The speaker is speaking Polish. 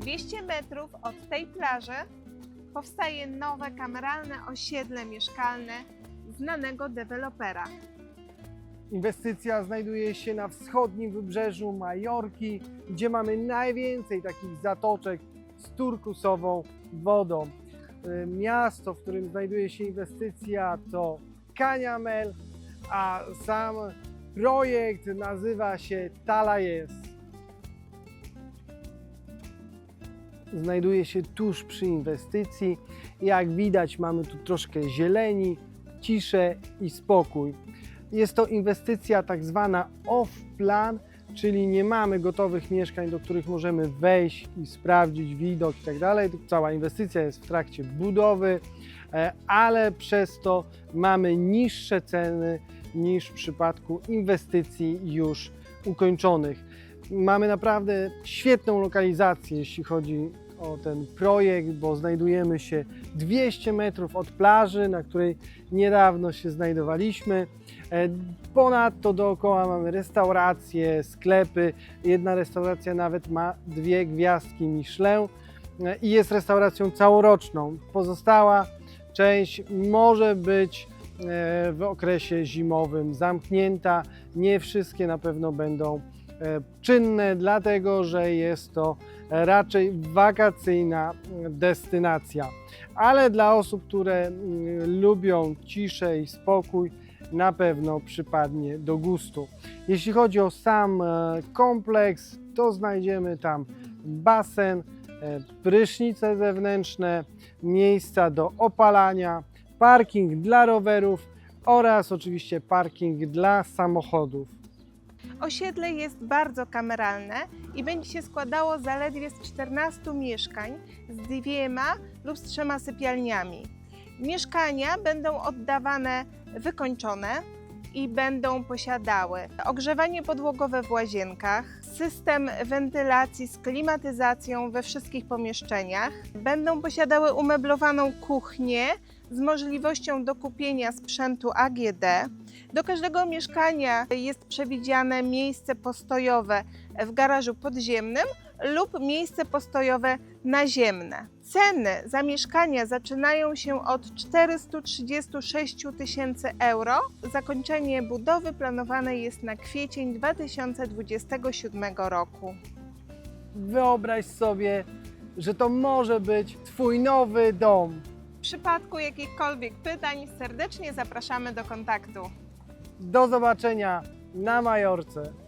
Dwieście metrów od tej plaży powstaje nowe kameralne osiedle mieszkalne znanego dewelopera. Inwestycja znajduje się na wschodnim wybrzeżu Majorki, gdzie mamy najwięcej takich zatoczek z turkusową wodą. Y, Miasto, w którym znajduje się inwestycja to Canyamel, a sam projekt nazywa się Talajes. Znajduje się tuż przy inwestycji. Jak widać mamy tu troszkę zieleni, ciszę i spokój. Jest to inwestycja tak zwana off-plan, czyli nie mamy gotowych mieszkań, do których możemy wejść i sprawdzić widok i tak dalej. Cała inwestycja jest w trakcie budowy, e, ale przez to mamy niższe ceny niż w przypadku inwestycji już ukończonych. Mamy naprawdę świetną lokalizację, jeśli chodzi o ten projekt, bo znajdujemy się 200 metrów od plaży, na której niedawno się znajdowaliśmy. E, Ponadto dookoła mamy restauracje, sklepy. Jedna restauracja nawet ma dwie gwiazdki Michelin e, i jest restauracją całoroczną. Pozostała część może być e, w okresie zimowym zamknięta. Nie wszystkie na pewno będą czynne, dlatego że jest to raczej wakacyjna destynacja. Ale dla osób, które mm, lubią ciszę i spokój, na pewno przypadnie do gustu. Jeśli chodzi o sam e, kompleks, to znajdziemy tam basen, e, prysznice zewnętrzne, miejsca do opalania, parking dla rowerów oraz oczywiście parking dla samochodów. Osiedle jest bardzo kameralne i będzie się składało zaledwie z 14 mieszkań z dwiema lub z trzema sypialniami. Mieszkania będą oddawane wykończone i będą posiadały. Ogrzewanie podłogowe w łazienkach, system wentylacji z klimatyzacją we wszystkich pomieszczeniach, będą posiadały umeblowaną kuchnię z możliwością dokupienia sprzętu AGD, do każdego mieszkania jest przewidziane miejsce postojowe w garażu podziemnym lub miejsce postojowe naziemne. Ceny za mieszkania zaczynają się od 436 tysięcy euro. Zakończenie budowy planowane jest na kwiecień 2027 roku. Wyobraź sobie, że to może być Twój nowy dom. W przypadku jakichkolwiek pytań serdecznie zapraszamy do kontaktu. Do zobaczenia na Majorce.